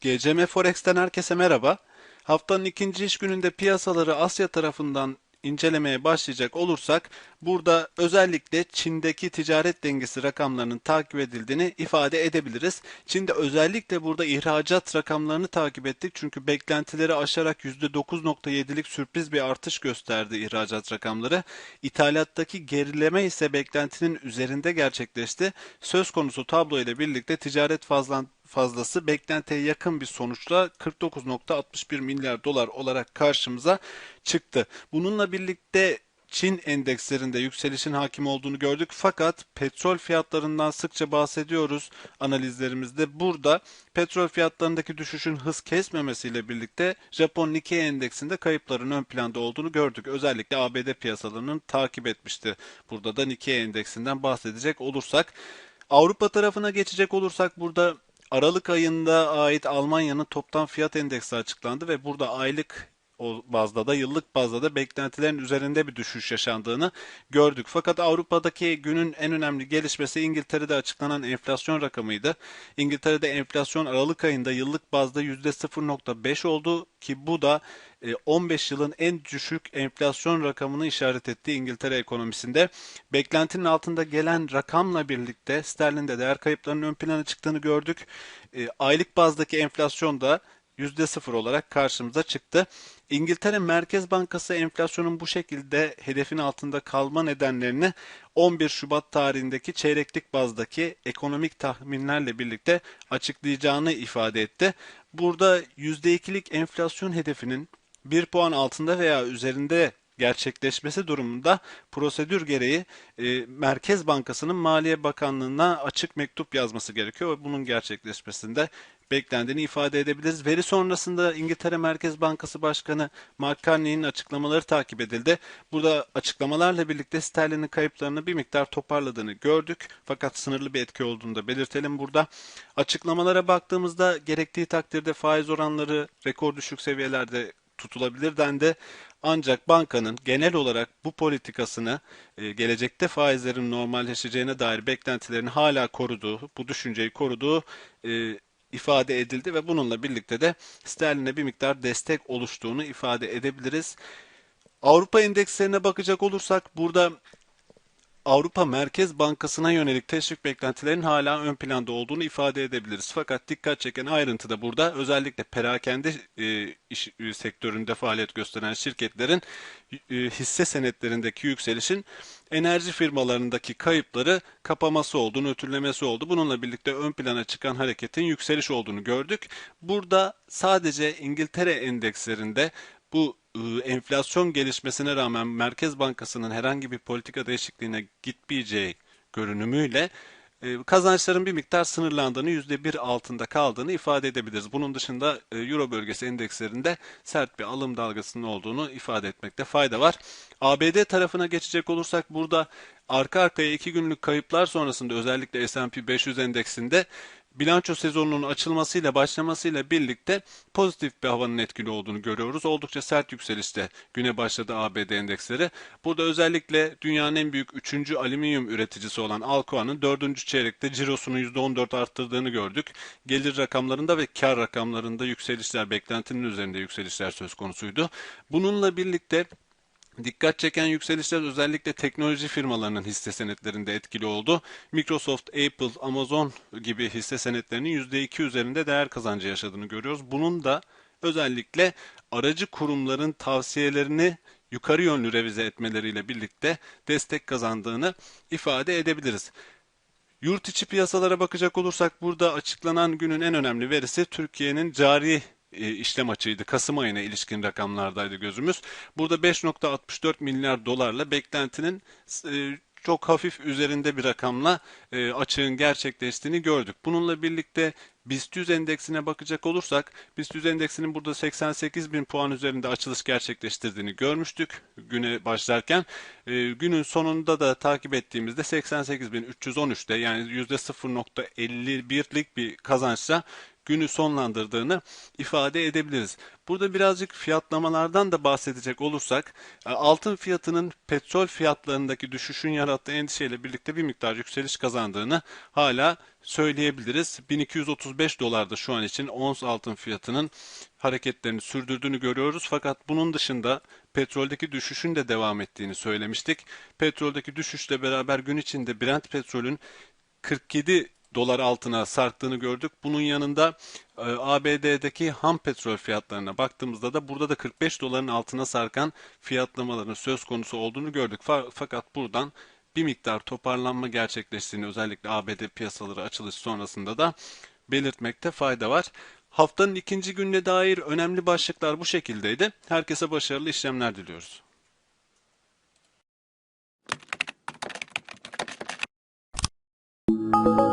GCM Forex'ten herkese merhaba. Haftanın ikinci iş gününde piyasaları Asya tarafından incelemeye başlayacak olursak burada özellikle Çin'deki ticaret dengesi rakamlarının takip edildiğini ifade edebiliriz. Çin'de özellikle burada ihracat rakamlarını takip ettik çünkü beklentileri aşarak %9.7'lik sürpriz bir artış gösterdi ihracat rakamları. İthalattaki gerileme ise beklentinin üzerinde gerçekleşti. Söz konusu tablo ile birlikte ticaret fazlan fazlası beklentiye yakın bir sonuçla 49.61 milyar dolar olarak karşımıza çıktı. Bununla birlikte Çin endekslerinde yükselişin hakim olduğunu gördük fakat petrol fiyatlarından sıkça bahsediyoruz analizlerimizde. Burada petrol fiyatlarındaki düşüşün hız kesmemesiyle birlikte Japon Nikkei endeksinde kayıpların ön planda olduğunu gördük. Özellikle ABD piyasalarının takip etmişti. Burada da Nikkei endeksinden bahsedecek olursak Avrupa tarafına geçecek olursak burada Aralık ayında ait Almanya'nın toptan fiyat endeksi açıklandı ve burada aylık bazda da yıllık bazda da beklentilerin üzerinde bir düşüş yaşandığını gördük. Fakat Avrupa'daki günün en önemli gelişmesi İngiltere'de açıklanan enflasyon rakamıydı. İngiltere'de enflasyon Aralık ayında yıllık bazda %0.5 oldu ki bu da 15 e, yılın en düşük enflasyon rakamını işaret etti İngiltere ekonomisinde. Beklentinin altında gelen rakamla birlikte sterlinde değer kayıplarının ön plana çıktığını gördük. E, aylık bazdaki enflasyon da %0 olarak karşımıza çıktı. İngiltere Merkez Bankası enflasyonun bu şekilde hedefin altında kalma nedenlerini 11 Şubat tarihindeki çeyreklik bazdaki ekonomik tahminlerle birlikte açıklayacağını ifade etti. Burada %2'lik enflasyon hedefinin 1 puan altında veya üzerinde gerçekleşmesi durumunda prosedür gereği e, Merkez Bankası'nın Maliye Bakanlığı'na açık mektup yazması gerekiyor ve bunun gerçekleşmesinde beklendiğini ifade edebiliriz. Veri sonrasında İngiltere Merkez Bankası Başkanı Mark Carney'in açıklamaları takip edildi. Burada açıklamalarla birlikte sterlinin kayıplarını bir miktar toparladığını gördük. Fakat sınırlı bir etki olduğunu da belirtelim burada. Açıklamalara baktığımızda gerektiği takdirde faiz oranları rekor düşük seviyelerde tutulabilir dendi. Ancak bankanın genel olarak bu politikasını e, gelecekte faizlerin normalleşeceğine dair beklentilerini hala koruduğu, bu düşünceyi koruduğu e, ifade edildi ve bununla birlikte de sterline bir miktar destek oluştuğunu ifade edebiliriz. Avrupa endekslerine bakacak olursak burada Avrupa Merkez Bankası'na yönelik teşvik beklentilerinin hala ön planda olduğunu ifade edebiliriz. Fakat dikkat çeken ayrıntı da burada özellikle perakende e, iş e, sektöründe faaliyet gösteren şirketlerin e, hisse senetlerindeki yükselişin enerji firmalarındaki kayıpları kapaması oldu, nötrlemesi oldu. Bununla birlikte ön plana çıkan hareketin yükseliş olduğunu gördük. Burada sadece İngiltere endekslerinde bu enflasyon gelişmesine rağmen Merkez Bankası'nın herhangi bir politika değişikliğine gitmeyeceği görünümüyle ıı, kazançların bir miktar sınırlandığını, %1 altında kaldığını ifade edebiliriz. Bunun dışında ıı, Euro bölgesi endekslerinde sert bir alım dalgasının olduğunu ifade etmekte fayda var. ABD tarafına geçecek olursak burada arka arkaya iki günlük kayıplar sonrasında özellikle S&P 500 endeksinde bilanço sezonunun açılmasıyla başlamasıyla birlikte pozitif bir havanın etkili olduğunu görüyoruz. Oldukça sert yükselişte güne başladı ABD endeksleri. Burada özellikle dünyanın en büyük 3. alüminyum üreticisi olan Alcoa'nın 4. çeyrekte cirosunu %14 arttırdığını gördük. Gelir rakamlarında ve kar rakamlarında yükselişler, beklentinin üzerinde yükselişler söz konusuydu. Bununla birlikte Dikkat çeken yükselişler özellikle teknoloji firmalarının hisse senetlerinde etkili oldu. Microsoft, Apple, Amazon gibi hisse senetlerinin %2 üzerinde değer kazancı yaşadığını görüyoruz. Bunun da özellikle aracı kurumların tavsiyelerini yukarı yönlü revize etmeleriyle birlikte destek kazandığını ifade edebiliriz. Yurt içi piyasalara bakacak olursak burada açıklanan günün en önemli verisi Türkiye'nin cari işlem açığıydı. Kasım ayına ilişkin rakamlardaydı gözümüz. Burada 5.64 milyar dolarla beklentinin e, çok hafif üzerinde bir rakamla e, açığın gerçekleştiğini gördük. Bununla birlikte BIST 100 endeksine bakacak olursak BIST 100 endeksinin burada 88 bin puan üzerinde açılış gerçekleştirdiğini görmüştük güne başlarken. E, günün sonunda da takip ettiğimizde 88 bin 313'te yani %0.51'lik bir kazançla günü sonlandırdığını ifade edebiliriz. Burada birazcık fiyatlamalardan da bahsedecek olursak e, altın fiyatının petrol fiyatlarındaki düşüşün yarattığı endişeyle birlikte bir miktar yükseliş kazandığını hala söyleyebiliriz. 1235 dolarda şu an için ons altın fiyatının hareketlerini sürdürdüğünü görüyoruz. Fakat bunun dışında petroldeki düşüşün de devam ettiğini söylemiştik. Petroldeki düşüşle beraber gün içinde Brent petrolün 47 dolar altına sarktığını gördük. Bunun yanında e, ABD'deki ham petrol fiyatlarına baktığımızda da burada da 45 doların altına sarkan fiyatlamaların söz konusu olduğunu gördük. Fa- Fakat buradan bir miktar toparlanma gerçekleştiğini özellikle ABD piyasaları açılış sonrasında da belirtmekte fayda var. Haftanın ikinci gününe dair önemli başlıklar bu şekildeydi. Herkese başarılı işlemler diliyoruz. Thank